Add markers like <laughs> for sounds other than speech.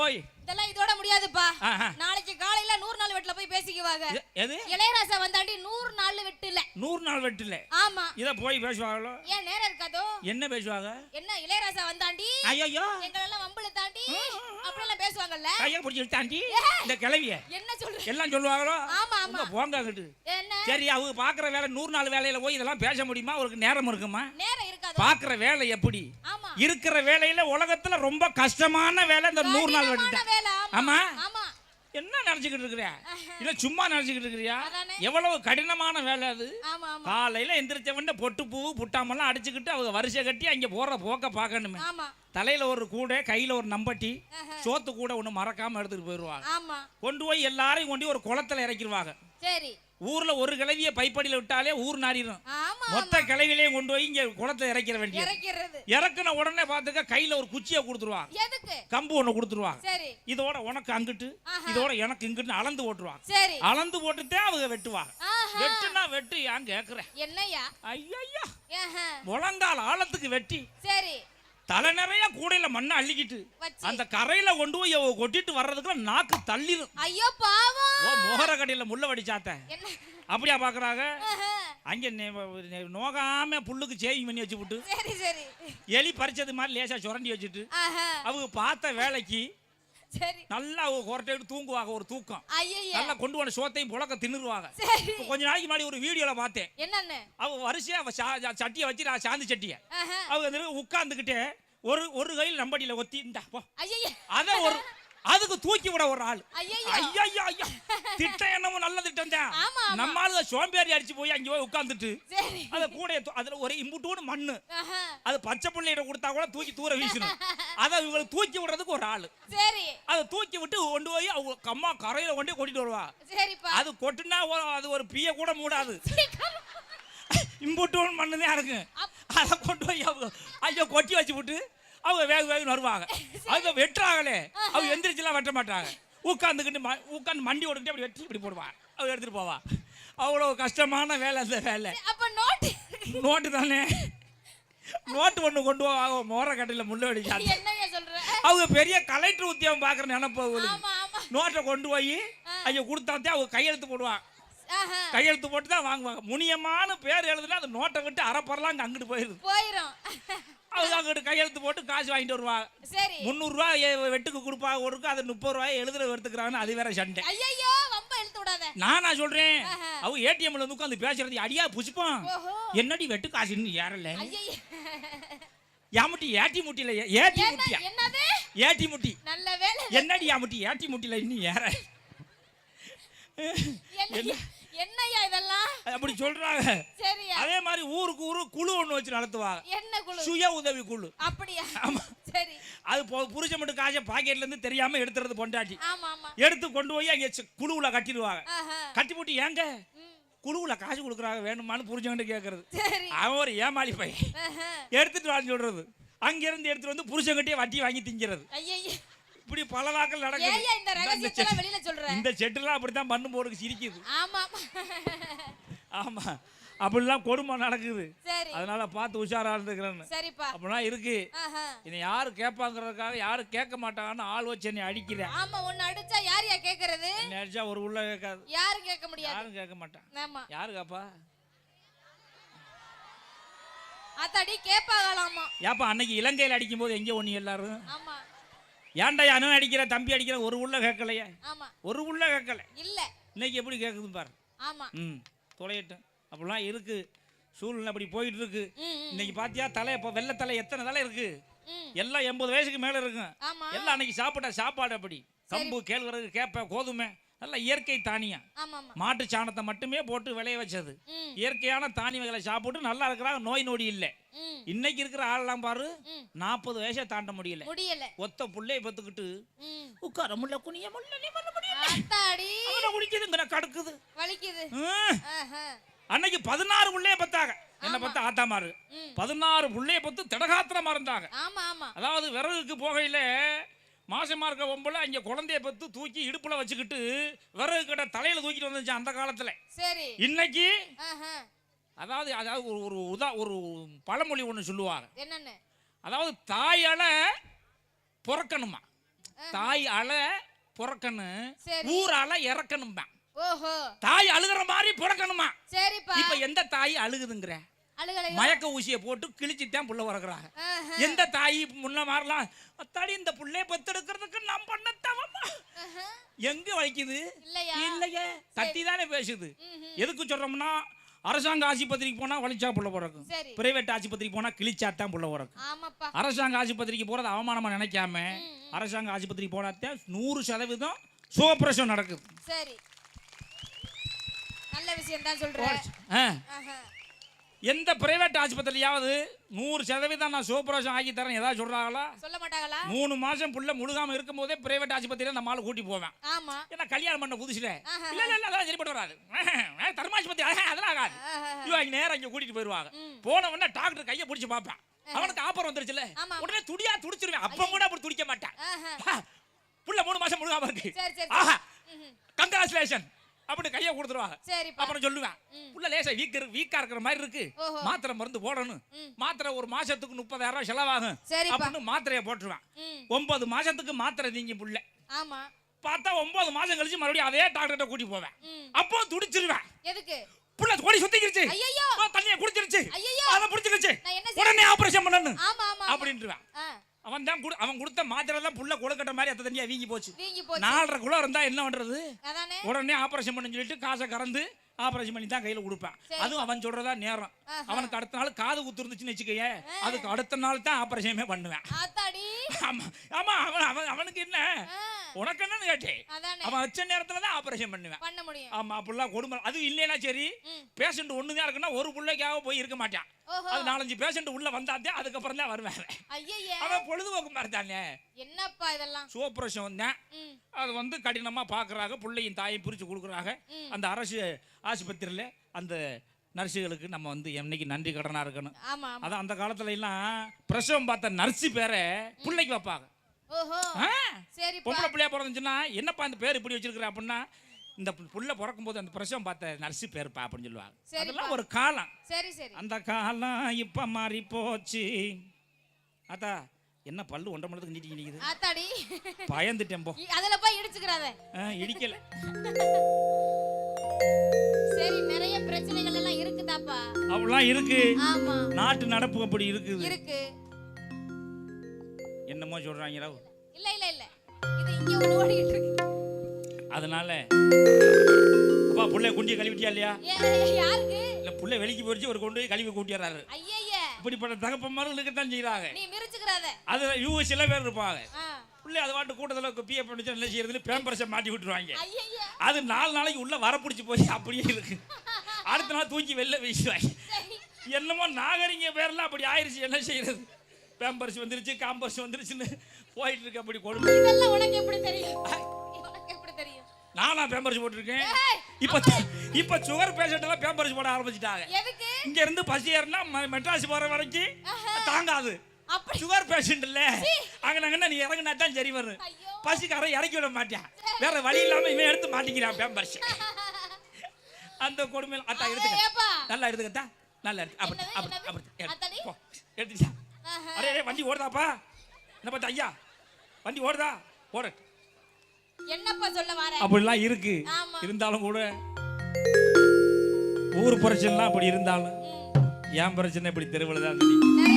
ஓய். இதெல்லாம் இதோட முடியாதுப்பா. நாளைக்கு காலையில நூறு நாள் வெட்டில போய் பேசிக்குவாங்க. எது? இளையராசா வந்தாண்டி நூறு நாள் வெட்டு இல்ல நூறு நாள் வெட்டில. ஆமா. இத போய் பேசுவாங்களோ? ஏன் நேரம் இருக்காதோ? என்ன பேசுவாங்க? என்ன இளையராசா வந்தாண்டி? ஐயோ எங்களெல்லாம் வம்புல தாண்டி? அப்படி எல்லாம் பேசுவாங்கல்ல? கையை பிடிச்சி தாண்டி இந்த கிளவிய என்ன சொல்ற? எல்லாம் சொல்லுவாங்களோ? ஆமா ஆமா. போங்க அங்கிட்டு. என்ன? சரி அவங்க பாக்குற வேலை நூறு நாள் வேலையில போய் இதெல்லாம் பேச முடியுமா? அவருக்கு நேரம் இருக்குமா? நேரம் இருக்காதோ? பாக்குற வேலை எப்படி? ஆமா. இருக்கிற வேலையில உலகத்துல ரொம்ப கஷ்டமான வேலை. இந்த நூறு நாள் வெட்டிட்டேன் வேலை ஆமா என்ன நினைச்சுக்கிட்டு இருக்கிற இல்ல சும்மா நினைச்சுக்கிட்டு இருக்கிறியா. எவ்வளவு கடினமான வேலை அது. காலையில எந்திரிச்சவன்ட பொட்டு பூ புட்டாமெல்லாம் அடிச்சுக்கிட்டு அவங்க வரிசை கட்டி அங்க போற போக்க பார்க்கணுமே. ஆமா. தலையில ஒரு கூடை கையில ஒரு நம்பட்டி. சோத்து கூட ஒண்ணு மறக்காம எடுத்துட்டு போயிடுவாங்க கொண்டு போய் எல்லாரையும் கொண்டு ஒரு குளத்துல இறக்கிடுவாங்க சரி. ஊர்ல ஒரு கிளவிய பைப்படியில விட்டாலே ஊர் நாரிடும் மொத்த கிளவிலையும் கொண்டு போய் இங்க குளத்துல இறக்கிற வேண்டிய இறக்குன உடனே பார்த்துக்க கையில ஒரு குச்சியை கொடுத்துருவாங்க. கம்பு ஒண்ணு கொடுத்துருவாங்க. இதோட உனக்கு அங்கிட்டு. இதோட எனக்கு இங்கிட்டு அளந்து போட்டுருவாங்க சரி. அளந்து போட்டுதான் அவங்க வெட்டுவாங்க. வெட்டுனா வெட்டு ஏன் கேக்குறேன். என்னய்யா? ஐயா. முழங்கால் ஆழத்துக்கு வெட்டி சரி. தலை நிறைய கூடையில மண்ணை அள்ளிக்கிட்டு அந்த கரையில கொண்டு போய் கொட்டிட்டு வர்றதுக்குள்ள நாக்கு தள்ளிடும் ஐயோ பாவம். ஓ மோகர கடையில முள்ள வடிச்சாத்த. அப்படியா பாக்குறாங்க. அங்க நோகாம புல்லுக்கு சேவிங் பண்ணி வச்சு விட்டு எலி பறிச்சது மாதிரி லேசா சுரண்டி வச்சுட்டு. அவங்க பார்த்த வேலைக்கு நல்லா அவங்க கொரட்டை தூங்குவாங்க ஒரு தூக்கம். நல்லா கொண்டு வந்த சோத்தையும் புழக்க தின்னுருவாங்க கொஞ்ச நாளைக்கு முன்னாடி ஒரு வீடியோல பார்த்தேன். என்னன்னு? அவ வரிசையா சட்டியை வச்சு நான் சாந்தி சட்டியை. அவங்க உட்காந்துக்கிட்டு ஒரு ஒரு கையில் நம்படியில ஒத்தி இந்தா போ. அத ஒரு அதுக்கு தூக்கி விட ஒரு ஆள். ஐயா ஐயா ஐயா திட்டம் என்னமோ நல்ல திட்டம் தான். நம்ம ஆளுங்க சோம்பேறி அடிச்சு போய் அங்க போய் உட்காந்துட்டு அத கூட அதுல ஒரு இம்புட்டோடு மண்ணு. அது பச்சை பிள்ளையிட கொடுத்தா கூட தூக்கி தூர வீசணும் அதை இவங்களை தூக்கி விடுறதுக்கு ஒரு ஆளு. அதை தூக்கி விட்டு கொண்டு போய் அவங்க அம்மா கரையில கொண்டு கொட்டிட்டு வருவா. அது கொட்டுனா அது ஒரு பிய கூட மூடாது. இம்புட்டோன்னு மண்ணு தான் இருக்கு. அதை கொண்டு போய் ஐயோ கொட்டி வச்சு விட்டு அவங்க வேக வேகன்னு வருவாங்க. <laughs> அவங்க வெட்டுறாங்களே அவங்க எந்திரிச்சுலாம் வெட்ட மாட்டாங்க. உட்காந்துக்கிட்டு உட்காந்து மண்டி ஓடிக்கிட்டு அப்படி வெட்டி இப்படி போடுவாங்க அவங்க எடுத்துட்டு போவா. அவ்வளோ கஷ்டமான வேலை அந்த வேலை. அப்ப நோட்டு நோட்டு தானே. நோட்டு ஒன்று கொண்டு போவாங்க மோர கட்டையில் முள்ள அடிக்காது. அவங்க பெரிய கலெக்டர் உத்தியோகம் பார்க்குற நினைப்பு அவங்களுக்கு. நோட்டை கொண்டு போய் ஐயோ கொடுத்தாத்தே அவங்க கையெழுத்து போடுவாங்க. கையெழுத்து போட்டு தான் வாங்குவாங்க. முனியமான பேர் எழுதுனா அந்த நோட்டை விட்டு அங்கே அங்கிட்டு போயிருது. போயிரும். அவங்க அங்கிட்டு கையெழுத்து போட்டு காசு வாங்கிட்டு வருவாங்க சரி. முந்நூறுரூவா வெட்டுக்கு கொடுப்பாங்க ஒருக்கு அது முப்பது ரூபாய் எழுதுற எடுத்துக்கிறாங்கன்னு அது வேற சண்டை. ஐயையோ வம்ப இழுத்து விடாத. நானா சொல்றேன்? ஆஹா. அவங்க ஏடிஎம்ல வந்து உட்காந்து பேசுறது அடியா புஷ்பம்? என்னடி வெட்டு காசு இன்னும் ஏறல? யாமுட்டி ஏட்டி முட்டியில ஏட்டி முட்டியா? என்னது? ஏட்டி முட்டி. நல்ல வேலை. என்னடி யாமுட்டி ஏட்டி முட்டியில இன்னும் ஏற? என்ன என்னய்யா இதெல்லாம் அப்படி சொல்றாங்க. அதே மாதிரி ஊருக்கு ஊரு குழு ஒண்ணு வச்சு நடத்துவாங்க. என்ன குழு? சுய உதவி குழு. அப்படியா? ஆமா. சரி. அது பொ- புருஷன் மட்டும் காசை பாக்கெட்ல இருந்து தெரியாம எடுத்துறது பொண்டாட்டி. எடுத்து கொண்டு போய் அங்க குழுவுல கட்டிடுவாங்க. கட்டி போட்டு ஏங்க? குழுவுல காசு கொடுக்குறாங்க வேணுமான்னு புருஷன்கிட்ட கேட்கறது அவன் ஒரு ஏமாளி பையன். எடுத்துட்டு வான்னு சொல்றது. அங்க இருந்து எடுத்துட்டு வந்து புருஷன்கிட்டயே வட்டி வாங்கி திங்கிறது. இப்படி பல வாக்கள் நடக்குது. இந்த செட்டுலாம் அப்படித்தான் பண்ணு போறதுக்கு சிரிக்குது. ஆமா. ஆமா. அப்படிலாம் கொடுமை நடக்குது. அதனால பார்த்து உஷாரா இருந்துக்கிறேன்னு. அப்படிலாம் இருக்கு. என்னை யாரு கேட்பாங்கிறதுக்காக யாரு கேட்க மாட்டாங்கன்னு ஆள் வச்சு என்னை அடிக்கிறேன். ஆமா உன்னை அடிச்சா யார் யா கேக்குறது அடிச்சா ஒரு உள்ள கேட்காது. யாரும் கேட்க முடியாது. யாரும் கேட்க மாட்டான். யாரு கேப்பா? அத்தாடி கேப்பாகலாமா? ஏப்பா அன்னைக்கு இலங்கையில் அடிக்கும் போது எங்கே ஒன்று எல்லாரும்? ஆமா. ஏன்டா அண்ணன் அடிக்கிற தம்பி அடிக்கிற ஒரு உள்ள கேட்கலையே? ஒரு உள்ள கேட்கல. இல்ல. இன்னைக்கு எப்படி கேட்குது பாரு. ஆமா. ம். தொலையட்டும். அப்படிலாம் இருக்கு. சூழ்நிலை அப்படி போயிட்டு இருக்கு இன்னைக்கு பாத்தியா தலை இப்போ வெள்ளை தலை எத்தனை தலை இருக்கு. எல்லாம் எண்பது வயசுக்கு மேல இருக்கும். எல்லாம் அன்னைக்கு சாப்பிட்ட சாப்பாடு அப்படி. கம்பு கேழ்வரகு கேப்ப கோதுமை நல்ல இயற்கை தானியம். மாட்டு சாணத்தை மட்டுமே போட்டு விளைய வச்சது. இயற்கையான தானியங்களை சாப்பிட்டு நல்லா இருக்கிறாங்க. நோய் நொடி இல்லை. இன்னைக்கு இருக்கிற ஆளெல்லாம் பாரு. நாற்பது வயசை தாண்ட முடியல. ஒத்த புள்ளைய பத்துக்கிட்டு உட்கார முடியல. குனிய முடியல. அத்தாடி அவனை குடிக்குதுங்கிற கடுக்குது. வலிக்குது. அன்னைக்கு பதினாறு புள்ளைய பத்தாங்க. என்ன பத்த ஆத்தாமாரு பதினாறு புள்ளைய பத்து திடகாத்திரமா இருந்தாங்க ஆமா ஆமா. அதாவது விறகுக்கு போகையில மாசமா இருக்க பொம்பளை அங்க குழந்தைய பத்து தூக்கி இடுப்புல வச்சுக்கிட்டு விறகு கடை தலையில தூக்கிட்டு வந்துச்சு அந்த காலத்துல. சரி. இன்னைக்கு அதாவது அதாவது ஒரு ஒரு உதா ஒரு பழமொழி ஒன்று சொல்லுவாங்க. என்னன்னு? அதாவது தாயால பிறக்கணுமா? தாய் அழ பிறக்கணும் சரி. ஊர் அழ இறக்கணும்பா ஓஹோ. தாய் அழுகிற மாதிரி பிறக்கணுமா? சரிப்பா. இப்ப எந்த தாய் அழுகுதுங்கிற? மயக்க ஊசியை போட்டு கிழிச்சுத்தான் புள்ள பிறக்குறாங்க எந்த தாய் முன்ன மாதிரிலாம் அத்தாடி இந்த புள்ளைய பெத்தெடுக்கிறதுக்கு நான் பண்ண தவமா எங்க வலிக்குது? இல்லையா? தட்டி தானே பேசுது. எதுக்கு சொல்றோம்னா அரசாங்க ஆஸ்பத்திரிக்கு போனா வலிச்சா புள்ள பிறக்கும். பிரைவேட் ஆஸ்பத்திரிக்கு போனா கிழிச்சாத்தான் புள்ள பிறக்கும். அரசாங்க ஆஸ்பத்திரிக்கு போறது அவமானமா நினைக்காம அரசாங்க ஆஸ்பத்திரிக்கு போனாத்தான் நூறு சதவீதம் சுகப்பிரசவம் நடக்குது. சரி. நல்ல விஷயம் தான் சொல்றேன். எந்த பிரைவேட் ஆஸ்பத்திரியாவது நூறு சதவீதம் நான் சுகப்பிரசவம் ஆக்கி தரேன். ஏதாவது சொல்றாங்களா? சொல்ல மாட்டாங்களா? மூணு மாசம் புள்ள முழுகாம இருக்கும் போதே பிரைவேட் ஆஸ்பத்திரியில நம்ம ஆளு கூட்டி போவேன். ஆமா. ஏன்னா கல்யாணம் பண்ண புதுசுல. இல்ல இல்ல அதெல்லாம் சரிப்பட்டு வராது. தர்மாஸ்பத்திரி அதெல்லாம் ஆகாது. இவங்க நேரா இங்க கூட்டிட்டு போயிருவாங்க. போன உடனே டாக்டர் கையை பிடிச்சு பார்ப்பேன். அவனுக்கு ஆப்பரம் வந்துருச்சுல. உடனே துடியா துடிச்சிருவேன். அப்ப கூட அப்படி துடிக்க மாட்டேன். புள்ள மூணு மாசம் முழுகாம இருக்கு. கங்க்ராச்சுலேஷன் அப்படி கையை கொடுத்துருவாங்க. சரிப்பா. அப்புறம் சொல்லுவேன். புள்ள லேசா வீக் வீக்கா இருக்கிற மாதிரி இருக்கு. மாத்திரை மருந்து போடணும். மாத்திரை ஒரு மாசத்துக்கு முப்பதாயிரம் ரூபாய் செலவாகும். அப்படின்னு மாத்திரையை போட்டுருவேன். ஒன்பது மாசத்துக்கு மாத்திரை நீங்க புள்ள. ஆமா. பார்த்தா ஒன்பது மாசம் கழிச்சு மறுபடியும் அதே டாக்டர்கிட்ட கூட்டி போவேன். அப்போ துடிச்சிருவேன். எதுக்கு? புள்ள கோடி சுத்திக்கிருச்சு. தண்ணியை குடிச்சிருச்சு. அதை பிடிச்சிருச்சு உடனே ஆபரேஷன் பண்ணணும். ஆமா ஆமா ஆமா. அப்படின்ட்டுருவேன் ஆ, அவன் தான் குடு- அவன் கொடுத்த மாத்திரை தான் புள்ள கொழுக்கட்ட மாதிரி அத்த தண்ணியா வீங்கி போச்சு. நாலரை குள்ள இருந்தா என்ன பண்றது? உடனே ஆபரேஷன் பண்ணு சொல்லிட்டு காசை கறந்து ஆபரேஷன் பண்ணி தான் கையில கொடுப்பேன். அதுவும் அவன் சொல்றதா நேரம். அவனுக்கு அடுத்த நாள் காது குத்து இருந்துச்சுன்னு வச்சுக்கயே அதுக்கு அடுத்த நாள் தான் ஆபரேஷனே பண்ணுவேன். ஆமா ஆமா அவன் அவன் அவனுக்கு என்ன? உனக்கு என்னன்னு கேட்டேன். அவன் வச்ச நேரத்துல தான் ஆபரேஷன் பண்ணுவேன். பண்ண முடியும். ஆமா அப்படிலாம் கொடுமை அது இல்லைன்னா சரி. பேஷண்ட் ஒண்ணுதான் இருக்குன்னா ஒரு பிள்ளைக்காக போய் இருக்க மாட்டான். அது நாலஞ்சு பேஷண்ட் உள்ள வந்தாதே அதுக்கப்புறம் தான் வருவேன் அவன். பொழுதுபோக்கு மாதிரி தானே என்னப்பா இதெல்லாம்? சுவப்பிரசம் வந்தேன். அது வந்து கடினமாக பார்க்குறாங்க பிள்ளையும் தாயும் பிரித்து கொடுக்குறாங்க. அந்த அரசு ஆஸ்பத்திரியில் அந்த நர்ஸுகளுக்கு நம்ம வந்து என்னைக்கு நன்றி கடனாக இருக்கணும். அதான் அந்த காலத்துல எல்லாம் பிரசவம் பார்த்த நர்ஸு பேரை பிள்ளைக்கு வைப்பாங்க. ஓஹோ? சரிப்பா. பொம்பளை பிள்ளையா பிறந்துச்சுன்னா என்னப்பா அந்த பேர் இப்படி வச்சிருக்கிற அப்படின்னா இந்த புள்ள பிறக்கும் போது அந்த பிரசவம் பார்த்த நர்ஸு பேருப்பா அப்படின்னு சொல்லுவாங்க. அதெல்லாம் ஒரு காலம். சரி சரி. அந்த காலம் இப்ப மாறி போச்சு. அத்தா என்ன பல்லு ஒன்றரை மணத்துக்கு நீட்டி ஆத்தாடி. பயந்துட்டேன் போ. அதுல போய் இடிச்சுக்கிறாத. இடிக்கல. சரி நிறைய பிரச்சனைகள் எல்லாம் இருக்குதாப்பா? அவ்வளோலாம் இருக்கு. நாட்டு நடப்பு அப்படி இருக்குது. இருக்கு. சொல்றாங்க ராவ். இல்ல இல்ல இல்ல. இது இங்க ஒண்ணு ஓடிட்டு இருக்கு. அதனால அப்பா புள்ளைய குண்டியை கழுவிட்டியா இல்லையா? ஏ, யாருக்கு? இல்ல புள்ளை வெளிக்கு போயிடுச்சு ஒரு கொண்டு போய் கழுவி கூட்டிடுறாரு. ஐயய்ய இப்படிப்பட்ட தகப்பமாரும் இருக்கத்தான் செய்யறாங்க நீ மிரிச்சுக்கிறாத. அது இவங்க சில பேர் இருப்பாங்க. ஆ. புள்ளை அது வாட்டு கூட்டத்தில் பிஏ பண்ணிச்சு என்ன செய்யறதுன்னு பேம்பரசை மாட்டி விட்டுருவாங்க. அது நாலு நாளைக்கு உள்ள வர பிடிச்சி போய் அப்படியே இருக்கு. அடுத்த நாள் தூக்கி வெளில வீசுவாங்க சரி. என்னமோ நாகரிக பேர்லாம் அப்படி ஆயிருச்சு என்ன செய்யறது? பேம்பர்ஸ் வந்துருச்சு காம்பர்ஸ் வந்துருச்சுன்னு போயிட்டு இருக்கு அப்படி கொடுமை இதெல்லாம் உனக்கு எப்படி தெரியும்? உனக்கு எப்படி தெரியும்? நானா பேம்பர்ஸ் போட்டிருக்கேன். இப்ப இப்ப சுகர் பேஷண்ட் எல்லாம் பேம்பர்ஸ் போட ஆரம்பிச்சிட்டாங்க. இங்க இருந்து பசி ஏறினா மெட்ராஸ் போற வரைக்கும் தாங்காது. சுகர் பேஷண்ட் இல்ல. அங்க நாங்க நீ இறங்கினா தான் சரி வரும். பசிக்காரன் இறக்கி விட மாட்டேன். வேற வழி இல்லாம இவன் எடுத்து மாட்டிக்கிறான் பேம்பர்ஸ். <laughs> அந்த கொடுமையில அத்தா எடுத்துக்க. நல்லா எடுத்துக்கத்தா நல்லா எடுத்து அப்படி அப்படி? அப்படி எடு. அரே, வண்டி ஓடுதாப்பா. என்ன பார்த்தா ஐயா? வண்டி ஓடுதா? ஓட. என்னப்பா சொல்ல வர? அப்படிலாம் இருக்கு. இருந்தாலும் கூட ஊர் பிரச்சனைலாம் அப்படி இருந்தாலும். என் பிரச்சனை இப்படி தெருவில் தான் தெரியும்.